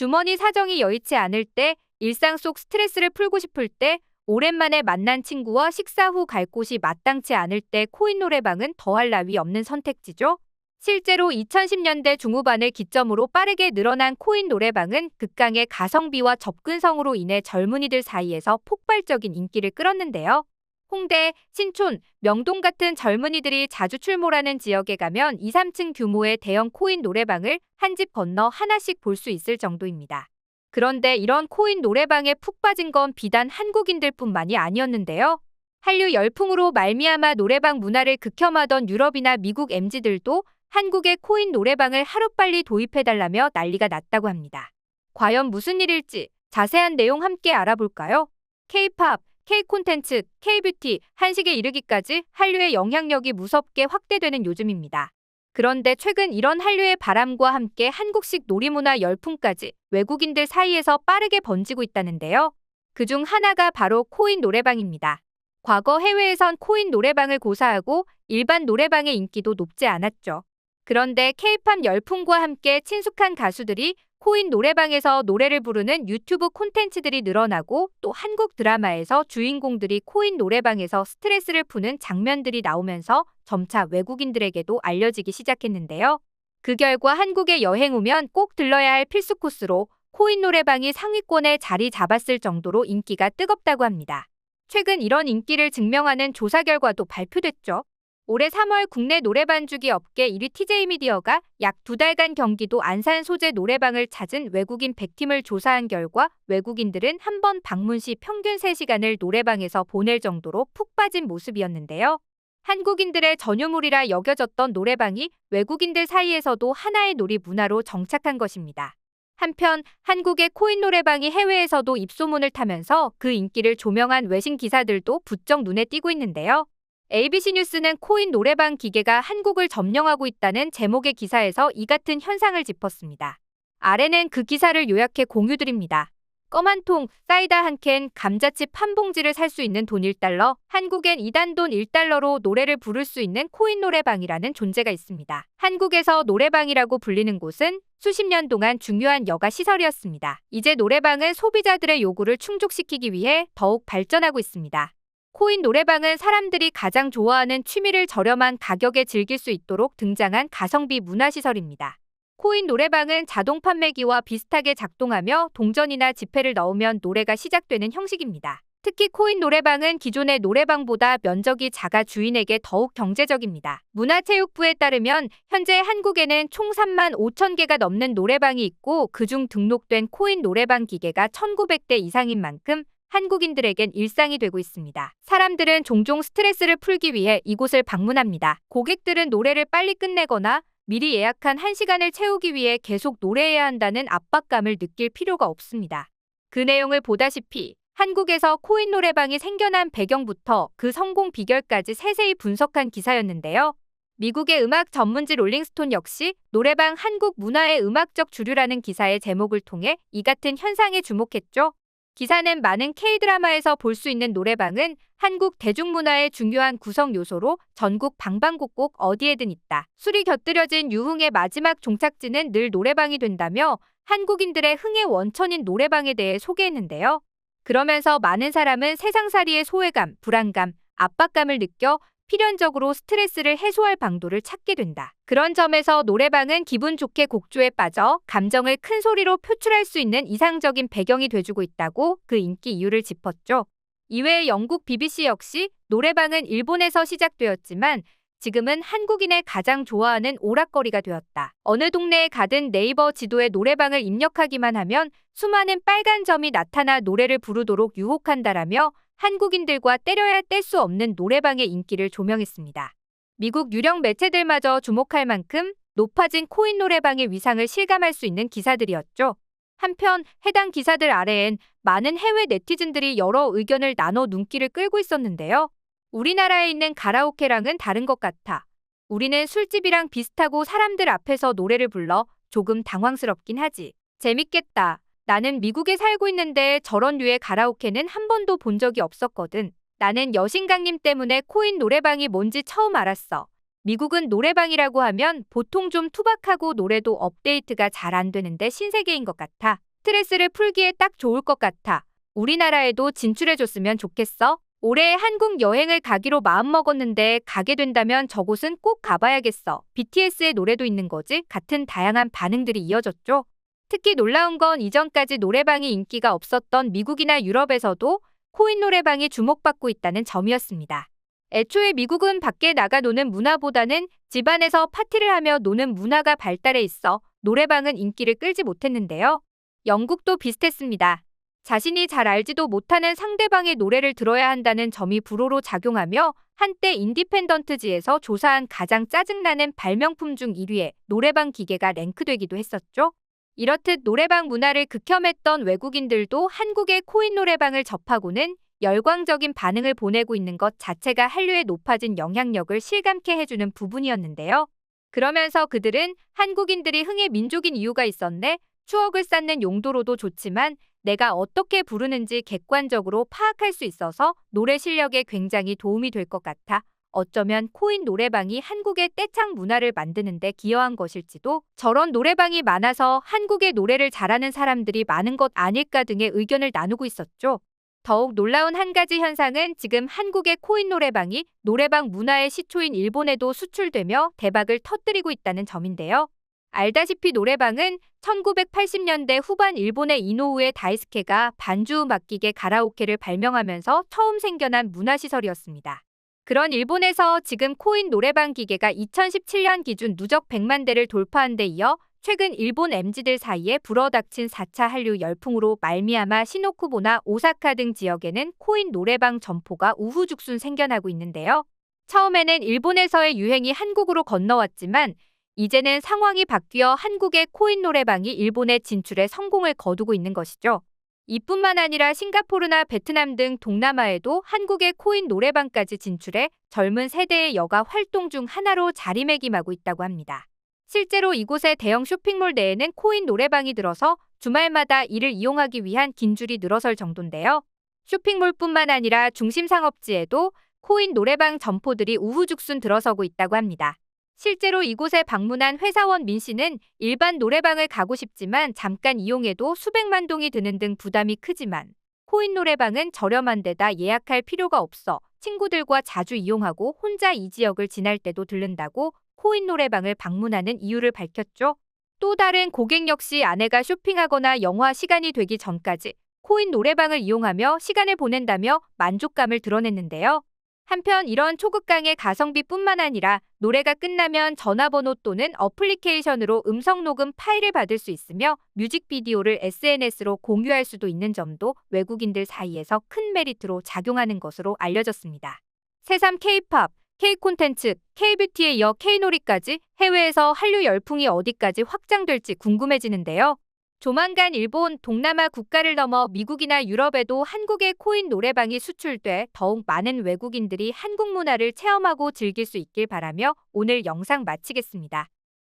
주머니 사정이 여의치 않을 때, 일상 속 스트레스를 풀고 싶을 때, 오랜만에 만난 친구와 식사 후 갈 곳이 마땅치 않을 때 코인 노래방은 더할 나위 없는 선택지죠. 실제로 2010년대 중후반을 기점으로 빠르게 늘어난 코인 노래방은 극강의 가성비와 접근성으로 인해 젊은이들 사이에서 폭발적인 인기를 끌었는데요. 홍대, 신촌, 명동 같은 젊은이들이 자주 출몰하는 지역에 가면 2, 3층 규모의 대형 코인 노래방을 한 집 건너 하나씩 볼 수 있을 정도입니다. 그런데 이런 코인 노래방에 푹 빠진 건 비단 한국인들뿐만이 아니었는데요. 한류 열풍으로 말미암아 노래방 문화를 극혐하던 유럽이나 미국 MZ들도 한국의 코인 노래방을 하루빨리 도입해달라며 난리가 났다고 합니다. 과연 무슨 일일지 자세한 내용 함께 알아볼까요? K-팝, K-콘텐츠, K-뷰티, 한식에 이르기까지 한류의 영향력이 무섭게 확대되는 요즘입니다. 그런데 최근 이런 한류의 바람과 함께 한국식 놀이문화 열풍까지 외국인들 사이에서 빠르게 번지고 있다는데요. 그중 하나가 바로 코인 노래방입니다. 과거 해외에선 코인 노래방을 고사하고 일반 노래방의 인기도 높지 않았죠. 그런데 케이팝 열풍과 함께 친숙한 가수들이 코인 노래방에서 노래를 부르는 유튜브 콘텐츠들이 늘어나고 또 한국 드라마에서 주인공들이 코인 노래방에서 스트레스를 푸는 장면들이 나오면서 점차 외국인들에게도 알려지기 시작했는데요. 그 결과 한국에 여행 오면 꼭 들러야 할 필수 코스로 코인 노래방이 상위권에 자리 잡았을 정도로 인기가 뜨겁다고 합니다. 최근 이런 인기를 증명하는 조사 결과도 발표됐죠. 올해 3월 국내 노래방 주기 업계 1위 TJ미디어가 약 두 달간 경기도 안산 소재 노래방을 찾은 외국인 100팀을 조사한 결과 외국인들은 한 번 방문 시 평균 3시간을 노래방에서 보낼 정도로 푹 빠진 모습이었는데요. 한국인들의 전유물이라 여겨졌던 노래방이 외국인들 사이에서도 하나의 놀이 문화로 정착한 것입니다. 한편 한국의 코인 노래방이 해외에서도 입소문을 타면서 그 인기를 조명한 외신 기사들도 부쩍 눈에 띄고 있는데요. ABC 뉴스는 코인 노래방 기계가 한국을 점령하고 있다는 제목의 기사에서 이 같은 현상을 짚었습니다. 아래는 그 기사를 요약해 공유드립니다. 껌 한 통, 사이다 한 캔, 감자칩 한 봉지를 살 수 있는 돈 1달러, 한국엔 2단돈 1달러로 노래를 부를 수 있는 코인 노래방이라는 존재가 있습니다. 한국에서 노래방이라고 불리는 곳은 수십 년 동안 중요한 여가 시설이었습니다. 이제 노래방은 소비자들의 요구를 충족시키기 위해 더욱 발전하고 있습니다. 코인 노래방은 사람들이 가장 좋아하는 취미를 저렴한 가격에 즐길 수 있도록 등장한 가성비 문화시설입니다. 코인 노래방은 자동 판매기와 비슷하게 작동하며 동전이나 지폐를 넣으면 노래가 시작되는 형식입니다. 특히 코인 노래방은 기존의 노래방보다 면적이 작아 주인에게 더욱 경제적입니다. 문화체육부에 따르면 현재 한국에는 총 3만 5천 개가 넘는 노래방이 있고 그중 등록된 코인 노래방 기계가 1,900대 이상인 만큼 한국인들에겐 일상이 되고 있습니다. 사람들은 종종 스트레스를 풀기 위해 이곳을 방문합니다. 고객들은 노래를 빨리 끝내거나 미리 예약한 1시간을 채우기 위해 계속 노래해야 한다는 압박감을 느낄 필요가 없습니다. 그 내용을 보다시피 한국에서 코인 노래방이 생겨난 배경부터 그 성공 비결까지 세세히 분석한 기사였는데요. 미국의 음악 전문지 롤링스톤 역시 노래방 한국 문화의 음악적 주류라는 기사의 제목을 통해 이 같은 현상에 주목했죠. 기사는 많은 K-드라마에서 볼 수 있는 노래방은 한국 대중문화의 중요한 구성 요소로 전국 방방곡곡 어디에든 있다. 술이 곁들여진 유흥의 마지막 종착지는 늘 노래방이 된다며 한국인들의 흥의 원천인 노래방에 대해 소개했는데요. 그러면서 많은 사람은 세상살이의 소외감, 불안감, 압박감을 느껴 필연적으로 스트레스를 해소할 방도를 찾게 된다. 그런 점에서 노래방은 기분 좋게 곡조에 빠져 감정을 큰 소리로 표출할 수 있는 이상적인 배경이 돼주고 있다고 그 인기 이유를 짚었죠. 이외에 영국 BBC 역시 노래방은 일본에서 시작되었지만 지금은 한국인의 가장 좋아하는 오락거리가 되었다. 어느 동네에 가든 네이버 지도에 노래방을 입력하기만 하면 수많은 빨간 점이 나타나 노래를 부르도록 유혹한다라며 한국인들과 때려야 뗄 수 없는 노래방의 인기를 조명했습니다. 미국 유령 매체들마저 주목할 만큼 높아진 코인 노래방의 위상을 실감할 수 있는 기사들이었죠. 한편 해당 기사들 아래엔 많은 해외 네티즌들이 여러 의견을 나눠 눈길을 끌고 있었는데요. 우리나라에 있는 가라오케랑은 다른 것 같아. 우리는 술집이랑 비슷하고 사람들 앞에서 노래를 불러 조금 당황스럽긴 하지. 재밌겠다. 나는 미국에 살고 있는데 저런 류의 가라오케는 한 번도 본 적이 없었거든. 나는 여신강님 때문에 코인 노래방이 뭔지 처음 알았어. 미국은 노래방이라고 하면 보통 좀 투박하고 노래도 업데이트가 잘 안 되는데 신세계인 것 같아. 스트레스를 풀기에 딱 좋을 것 같아. 우리나라에도 진출해줬으면 좋겠어. 올해 한국 여행을 가기로 마음먹었는데 가게 된다면 저곳은 꼭 가봐야겠어. BTS의 노래도 있는 거지? 같은 다양한 반응들이 이어졌죠. 특히 놀라운 건 이전까지 노래방이 인기가 없었던 미국이나 유럽에서도 코인 노래방이 주목받고 있다는 점이었습니다. 애초에 미국은 밖에 나가 노는 문화보다는 집안에서 파티를 하며 노는 문화가 발달해 있어 노래방은 인기를 끌지 못했는데요. 영국도 비슷했습니다. 자신이 잘 알지도 못하는 상대방의 노래를 들어야 한다는 점이 불호로 작용하며 한때 인디펜던트지에서 조사한 가장 짜증나는 발명품 중 1위에 노래방 기계가 랭크되기도 했었죠. 이렇듯 노래방 문화를 극혐했던 외국인들도 한국의 코인 노래방을 접하고는 열광적인 반응을 보내고 있는 것 자체가 한류의 높아진 영향력을 실감케 해주는 부분이었는데요. 그러면서 그들은 한국인들이 흥의 민족인 이유가 있었네, 추억을 쌓는 용도로도 좋지만 내가 어떻게 부르는지 객관적으로 파악할 수 있어서 노래 실력에 굉장히 도움이 될 것 같아 어쩌면 코인 노래방이 한국의 떼창 문화를 만드는데 기여한 것일지도 저런 노래방이 많아서 한국의 노래를 잘하는 사람들이 많은 것 아닐까 등의 의견을 나누고 있었죠. 더욱 놀라운 한 가지 현상은 지금 한국의 코인 노래방이 노래방 문화의 시초인 일본에도 수출되며 대박을 터뜨리고 있다는 점인데요. 알다시피 노래방은 1980년대 후반 일본의 이노우에 다이스케가 반주 맡기게 가라오케를 발명하면서 처음 생겨난 문화시설이었습니다. 그런 일본에서 지금 코인 노래방 기계가 2017년 기준 누적 100만 대를 돌파한 데 이어 최근 일본 MZ들 사이에 불어닥친 4차 한류 열풍으로 말미암아 시노쿠보나 오사카 등 지역에는 코인 노래방 점포가 우후죽순 생겨나고 있는데요. 처음에는 일본에서의 유행이 한국으로 건너왔지만 이제는 상황이 바뀌어 한국의 코인 노래방이 일본에 진출해 성공을 거두고 있는 것이죠. 이뿐만 아니라 싱가포르나 베트남 등 동남아에도 한국의 코인 노래방까지 진출해 젊은 세대의 여가 활동 중 하나로 자리매김하고 있다고 합니다. 실제로 이곳의 대형 쇼핑몰 내에는 코인 노래방이 들어서 주말마다 이를 이용하기 위한 긴 줄이 늘어설 정도인데요. 쇼핑몰뿐만 아니라 중심 상업지에도 코인 노래방 점포들이 우후죽순 들어서고 있다고 합니다. 실제로 이곳에 방문한 회사원 민 씨는 일반 노래방을 가고 싶지만 잠깐 이용해도 수백만 동이 드는 등 부담이 크지만 코인 노래방은 저렴한 데다 예약할 필요가 없어 친구들과 자주 이용하고 혼자 이 지역을 지날 때도 들른다고 코인 노래방을 방문하는 이유를 밝혔죠. 또 다른 고객 역시 아내가 쇼핑하거나 영화 시간이 되기 전까지 코인 노래방을 이용하며 시간을 보낸다며 만족감을 드러냈는데요. 한편 이런 초극강의 가성비뿐만 아니라 노래가 끝나면 전화번호 또는 어플리케이션으로 음성 녹음 파일을 받을 수 있으며 뮤직비디오를 SNS로 공유할 수도 있는 점도 외국인들 사이에서 큰 메리트로 작용하는 것으로 알려졌습니다. 새삼 K-팝, K-콘텐츠, K-뷰티에 이어 K-놀이까지 해외에서 한류 열풍이 어디까지 확장될지 궁금해지는데요. 조만간 일본, 동남아 국가를 넘어 미국이나 유럽에도 한국의 코인 노래방이 수출돼 더욱 많은 외국인들이 한국 문화를 체험하고 즐길 수 있길 바라며 오늘 영상 마치겠습니다.